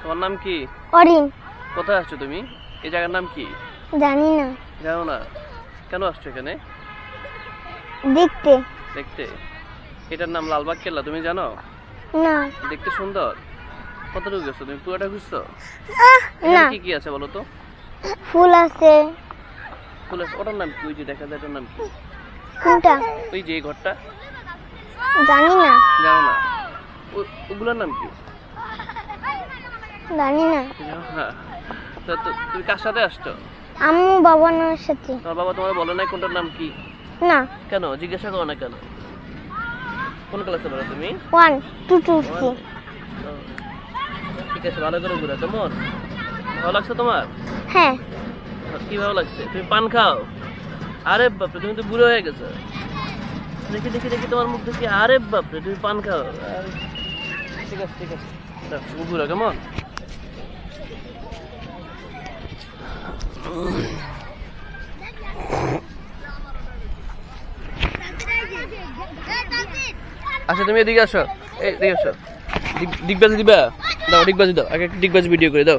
তোমার নাম কি? অরিন। কোথায় আসছো তুমি? এই জায়গার নাম কি? জানি না। জানো না? কেন আসছো এখানে? দেখতে। দেখতে? এটার নাম লালবাগ কেল্লা তুমি জানো? না। দেখতে সুন্দর। কতটুকু গেছো তুমি? পুরোটা ঘুরছো? না। কি কি আছে বলো তো? ফুল আছে। ফুল আছে। ওটার নাম কি? ওই যে দেখা যায় ওটার নাম কি? কোনটা? ওই যে ঘরটা? জানি না। জানো না? ওগুলোর নাম কি? জানি না। জানো তো তুমি কার সাথে আসছো? আম্মু বাবানোর সাথে। তোমার বাবা তোমার বলে নাই কোনটার নাম কি? না। কেন? জিজ্ঞাসা করো না কেন? কোন ক্লাসে পড়ো তুমি? ওয়ান টু টু ঠিক আছে ভালো করে ঘুরা কেমন ভালো লাগছে তোমার? হ্যাঁ। কি ভালো লাগছে? তুমি পান খাও? আরে বাপরে তুমি তো বুড়ো হয়ে গেছো। দেখি দেখি দেখি তোমার মুখ দেখি। আরে বাপরে তুমি পান খাও। ঠিক আছে ঠিক আছে। ঘুরো কেমন? আচ্ছা তুমি এদিকে আসো। এদিকে আসো। ডিগ- ডিগবাজি দিবা? দাও ডিগবাজি দাও। আগে ডিগবাজি ভিডিও করে দাও।